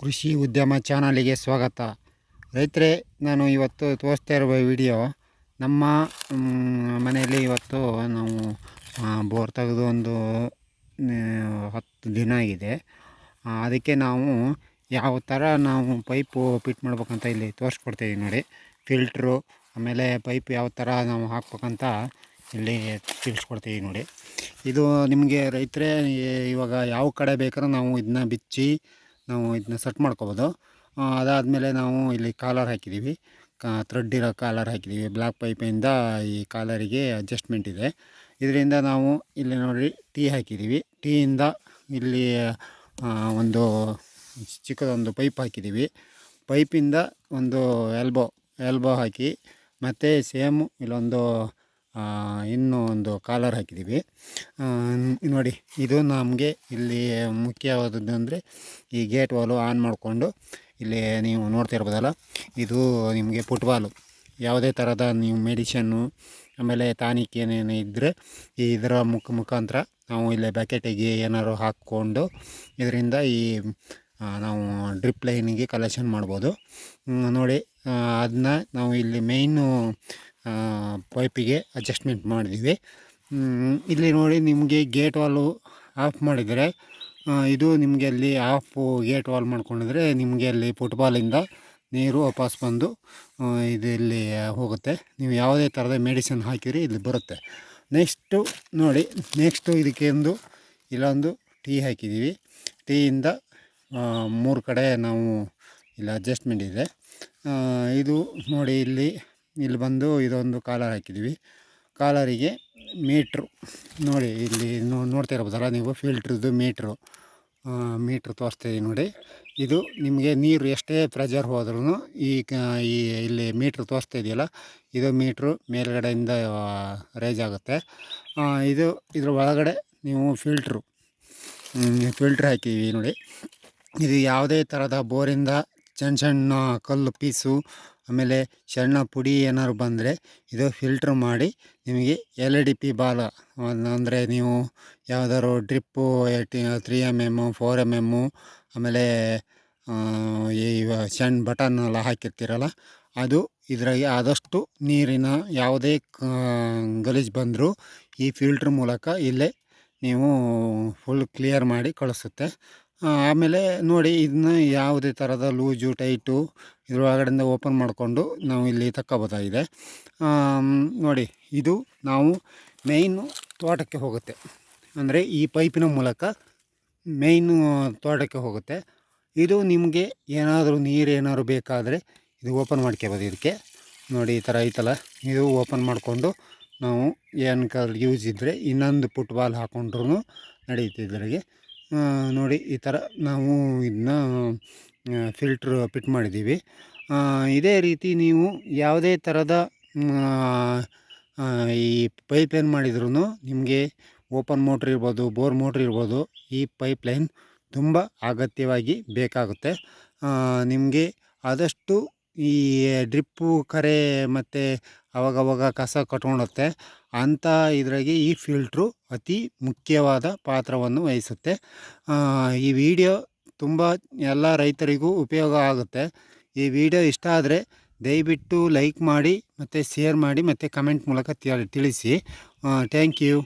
ಕೃಷಿ ಉದ್ಯಮ ಚಾನಲಿಗೆ ಸ್ವಾಗತ. ರೈತರೇ, ನಾನು ಇವತ್ತು ತೋರಿಸ್ತಾ ಇರುವ ವಿಡಿಯೋ ನಮ್ಮ ಮನೆಯಲ್ಲಿ ಇವತ್ತು ನಾವು ಬೋರ್ ತೆಗೆದು ಒಂದು ಹತ್ತು ದಿನ ಆಗಿದೆ. ಅದಕ್ಕೆ ನಾವು ಯಾವ ಥರ ನಾವು ಪೈಪು ಫಿಟ್ ಮಾಡ್ಬೇಕಂತ ಇಲ್ಲಿ ತೋರಿಸ್ಕೊಡ್ತೀವಿ ನೋಡಿ. ಫಿಲ್ಟ್ರು, ಆಮೇಲೆ ಪೈಪ್ ಯಾವ ಥರ ನಾವು ಹಾಕ್ಬೇಕಂತ ಇಲ್ಲಿ ತಿಳಿಸ್ಕೊಡ್ತೀವಿ ನೋಡಿ. ಇದು ನಿಮಗೆ ರೈತರೇ, ಇವಾಗ ಯಾವ ಕಡೆ ಬೇಕಾದ್ರೂ ನಾವು ಇದನ್ನ ಬಿಚ್ಚಿ ನಾವು ಇದನ್ನ ಸೆಟ್ ಮಾಡ್ಕೋಬೋದು. ಅದಾದಮೇಲೆ ನಾವು ಇಲ್ಲಿ ಕಾಲರ್ ಹಾಕಿದ್ದೀವಿ ಥ್ರೆಡ್ ಇರೋ ಕಾಲರ್ ಹಾಕಿದ್ದೀವಿ ಬ್ಲ್ಯಾಕ್ ಪೈಪಿಂದ ಈ ಕಾಲರಿಗೆ ಅಡ್ಜಸ್ಟ್ಮೆಂಟ್ ಇದೆ. ಇದರಿಂದ ನಾವು ಇಲ್ಲಿ ನೋಡಿ ಟೀ ಹಾಕಿದ್ದೀವಿ ಟೀಯಿಂದ ಇಲ್ಲಿ ಒಂದು ಚಿಕ್ಕದೊಂದು ಪೈಪ್ ಹಾಕಿದ್ದೀವಿ ಪೈಪಿಂದ ಒಂದು ಎಲ್ಬೋ ಎಲ್ಬೋ ಹಾಕಿ ಮತ್ತು ಸೇಮು ಇಲ್ಲೊಂದು ಇನ್ನೂ ಒಂದು ಕಾಲರ್ ಹಾಕಿದ್ದೀವಿ. ನೋಡಿ, ಇದು ನಮಗೆ ಇಲ್ಲಿ ಮುಖ್ಯವಾದದ್ದು ಅಂದರೆ ಈ ಗೇಟ್ ವಾಲು ಆನ್ ಮಾಡಿಕೊಂಡು ಇಲ್ಲಿ ನೀವು ನೋಡ್ತಾ ಇರ್ಬೋದಲ್ಲ, ಇದು ನಿಮಗೆ ಫುಟ್ಬಾಲು ಯಾವುದೇ ಥರದ ನೀವು ಮೆಡಿಷನ್ನು ಆಮೇಲೆ ಟಾನಿಕ್ ಏನೇನು ಇದ್ದರೆ ಈ ಇದರ ಮುಖ ಮುಖಾಂತರ ನಾವು ಇಲ್ಲೇ ಬಕೆಟಿಗೆ ಏನಾದ್ರು ಹಾಕ್ಕೊಂಡು ಇದರಿಂದ ಈ ನಾವು ಡ್ರಿಪ್ ಲೈನಿಗೆ ಕಲೆಕ್ಷನ್ ಮಾಡ್ಬೋದು. ನೋಡಿ ಅದನ್ನ ನಾವು ಇಲ್ಲಿ ಮೇಯ್ನು ಪೈಪಿಗೆ ಅಡ್ಜಸ್ಟ್ಮೆಂಟ್ ಮಾಡಿದ್ದೀವಿ ಇಲ್ಲಿ ನೋಡಿ ನಿಮಗೆ ಗೇಟ್ ವಾಲು ಆಫ್ ಮಾಡಿದರೆ ಇದು ನಿಮಗೆ ಅಲ್ಲಿ ಆಫು ಗೇಟ್ ವಾಲ್ ಮಾಡ್ಕೊಂಡಿದ್ರೆ ನಿಮಗೆ ಅಲ್ಲಿ ಫುಟ್ಬಾಲಿಂದ ನೀರು ವಾಪಸ್ ಬಂದು ಇದಲ್ಲಿ ಹೋಗುತ್ತೆ. ನೀವು ಯಾವುದೇ ಥರದ ಮೆಡಿಸಿನ್ ಹಾಕಿರಿ, ಇಲ್ಲಿ ಬರುತ್ತೆ. ನೆಕ್ಸ್ಟು ನೋಡಿ ನೆಕ್ಸ್ಟು ಇದಕ್ಕೆ ಒಂದು, ಇಲ್ಲೊಂದು ಟೀ ಹಾಕಿದ್ದೀವಿ ಟೀಯಿಂದ ಮೂರು ಕಡೆ ನಾವು ಇಲ್ಲಿ ಅಡ್ಜಸ್ಟ್ಮೆಂಟ್ ಇದೆ. ಇದು ನೋಡಿ ಇಲ್ಲಿ ಇಲ್ಲಿ ಬಂದು ಇದೊಂದು ಕಾಲರ್ ಹಾಕಿದ್ದೀವಿ. ಕಾಲರಿಗೆ ಮೀಟ್ರು. ನೋಡಿ, ಇಲ್ಲಿ ನೋಡ್ತಾ ಇರ್ಬೋದಲ್ಲ ನೀವು? ಫಿಲ್ಟ್ರದ್ದು ಮೀಟ್ರು. ಮೀಟ್ರ್ ತೋರಿಸ್ತೀವಿ ನೋಡಿ. ಇದು ನಿಮಗೆ ನೀರು ಎಷ್ಟೇ ಪ್ರೆಜರ್ ಹೋದ್ರೂ ಈ ಈ, ಇಲ್ಲಿ ಮೀಟ್ರ್ ತೋರಿಸ್ತಾ ಇದೆಯಲ್ಲ, ಇದು ಮೀಟ್ರು ಮೇಲ್ಗಡೆಯಿಂದ ರೇಜ್ ಆಗುತ್ತೆ. ಇದು ಇದ್ರ ಒಳಗಡೆ ನೀವು ಫಿಲ್ಟ್ರು ಫಿಲ್ಟ್ರ್ ಹಾಕಿದ್ದೀವಿ ನೋಡಿ. ಇದು ಯಾವುದೇ ಥರದ ಬೋರಿಂದ, ಸಣ್ಣ ಸಣ್ಣ ಕಲ್ಲು ಪೀಸು ಆಮೇಲೆ ಸಣ್ಣ ಪುಡಿ ಏನಾದ್ರು ಬಂದರೆ ಇದು ಫಿಲ್ಟ್ರ್ ಮಾಡಿ ನಿಮಗೆ ಎಲ್ ಡಿ ಪಿ ಬಾಲ, ಅಂದರೆ ನೀವು ಯಾವ್ದಾದ್ರು drip three M M four M M ಆಮೇಲೆ ಈ ಸಣ್ಣ ಬಟನ್ ಎಲ್ಲ ಹಾಕಿರ್ತೀರಲ್ಲ, ಅದು ಇದರಾಗೆ ಆದಷ್ಟು ನೀರಿನ ಯಾವುದೇ ಗಲೀಜು ಬಂದರೂ ಈ ಫಿಲ್ಟ್ರ್ ಮೂಲಕ ಇಲ್ಲೇ ನೀವು ಫುಲ್ ಕ್ಲಿಯರ್ ಮಾಡಿ ಕಳಿಸುತ್ತೆ. ಆಮೇಲೆ ನೋಡಿ ಇದನ್ನ ಯಾವುದೇ ಥರದ ಲೂಜು, ಟೈಟು ಇದ್ರೊಳಗಡೆಯಿಂದ ಓಪನ್ ಮಾಡಿಕೊಂಡು ನಾವು ಇಲ್ಲಿ ತಕ್ಕೋಬೋದಾಗಿದೆ ನೋಡಿ ಇದು ನಾವು ಮೇಯ್ನು ತೋಟಕ್ಕೆ ಹೋಗುತ್ತೆ. ಅಂದರೆ ಈ ಪೈಪಿನ ಮೂಲಕ ಮೇಯ್ನು ತೋಟಕ್ಕೆ ಹೋಗುತ್ತೆ. ಇದು ನಿಮಗೆ ಏನಾದರೂ ನೀರು ಏನಾದರೂ ಬೇಕಾದರೆ ಇದು ಓಪನ್ ಮಾಡ್ಕೋಬೋದು ಇದಕ್ಕೆ. ನೋಡಿ ಈ ಥರ ಐತಲ್ಲ, ಇದು ಓಪನ್ ಮಾಡಿಕೊಂಡು ನಾವು ಏನು ಕಲ್ ಯೂಸ್ ಇದ್ದರೆ ಇನ್ನೊಂದು ಫುಟ್ಬಾಲ್ ಹಾಕೊಂಡ್ರೂ ನಡೆಯುತ್ತೆ ಇದ್ರಾಗೆ ನೋಡಿ ಈ ಥರ ನಾವು ಇದನ್ನ ಫಿಲ್ಟ್ರ್ ಫಿಟ್ ಮಾಡಿದ್ದೀವಿ ಇದೇ ರೀತಿ ನೀವು ಯಾವುದೇ ಥರದ ಈ ಪೈಪ್ ಲೈನ್ ಮಾಡಿದ್ರೂ ನಿಮಗೆ ಓಪನ್ ಮೋಟ್ರ್ ಇರ್ಬೋದು ಬೋರ್ ಮೋಟ್ರ್ ಇರ್ಬೋದು, ಈ ಪೈಪ್ ಲೈನ್ ತುಂಬ ಅಗತ್ಯವಾಗಿ ಬೇಕಾಗುತ್ತೆ. ನಿಮಗೆ ಆದಷ್ಟು ಈ ಡ್ರಿಪ್ಪು ಕರೆ ಮತ್ತು ಅವಾಗವಾಗ ಕಸ ಕಟ್ಕೊಳುತ್ತೆ ಅಂಥ ಇದ್ರಾಗೆ ಈ ಫಿಲ್ಟ್ರು ಅತಿ ಮುಖ್ಯವಾದ ಪಾತ್ರವನ್ನು ವಹಿಸುತ್ತೆ. ಈ ವಿಡಿಯೋ ತುಂಬ ಎಲ್ಲ ರೈತರಿಗೂ ಉಪಯೋಗ ಆಗುತ್ತೆ. ಈ ವಿಡಿಯೋ ಇಷ್ಟ ಆದರೆ ದಯವಿಟ್ಟು ಲೈಕ್ ಮಾಡಿ ಮತ್ತು ಶೇರ್ ಮಾಡಿ ಮತ್ತು ಕಮೆಂಟ್ ಮೂಲಕ ತಿಳಿಸಿ. Thank you.